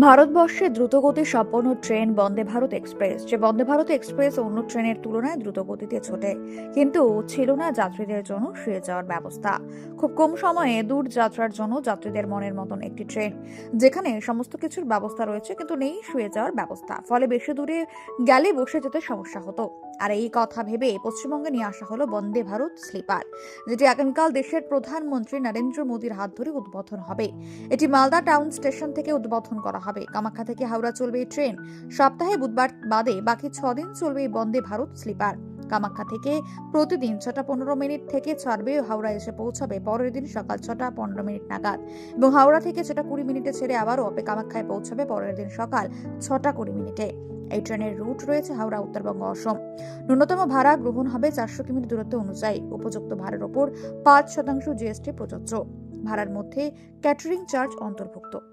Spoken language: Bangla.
ভারতবর্ষে দ্রুতগতি সম্পন্ন ট্রেন বন্দে ভারত এক্সপ্রেস। যে বন্দে ভারত এক্সপ্রেস অন্য ট্রেনের তুলনায় দ্রুতগতিতে ছোটে, কিন্তু ছিল না যাত্রীদের জন্য শুয়ে যাওয়ার ব্যবস্থা। খুব কম সময়ে দূর যাত্রার জন্য যাত্রীদের মনের মতন একটি ট্রেন, যেখানে সমস্ত কিছুর ব্যবস্থা রয়েছে, কিন্তু নেই শুয়ে যাওয়ার ব্যবস্থা। ফলে বেশি দূরে গেলে বসে যেতে সমস্যা হতো। আর এই কথা ভেবে পশ্চিমবঙ্গে নিয়ে আসা হলো বন্দে ভারত স্লিপার, যেটি আগামীকাল দেশের প্রধানমন্ত্রী নরেন্দ্র মোদীর হাত ধরে উদ্বোধন হবে। এটি মালদা টাউন স্টেশন থেকে উদ্বোধন করা হবে। কামাখ্যা থেকে হাওড়া চলবে এই ট্রেন। সপ্তাহে বুধবার বাদে বাকি ছদিন চলবে এই বন্দে ভারত স্লিপার। কামাখ্যা থেকে প্রতিদিন ছটা পনেরো মিনিট থেকে ছাড়বে হাওড়া এসে পৌঁছাবে। পরের দিন সকাল ছটা পনেরো মিনিট নাগাদ। এবং হাওড়া থেকে ছটা কুড়ি মিনিটে ছেড়ে আবারও কামাখ্যায় পৌঁছাবে পরের দিন সকাল ছটা কুড়ি মিনিটে। এই ট্রেনের রুট রয়েছে হাওড়া, উত্তরবঙ্গ, অসম। ন্যূনতম ভাড়া গ্রহণ হবে চারশো কিমি দূরত্ব অনুযায়ী। উপযুক্ত ভাড়ার ওপর পাঁচ শতাংশ জিএসটি প্রযোজ্য। ভাড়ার মধ্যে ক্যাটারিং চার্জ অন্তর্ভুক্ত।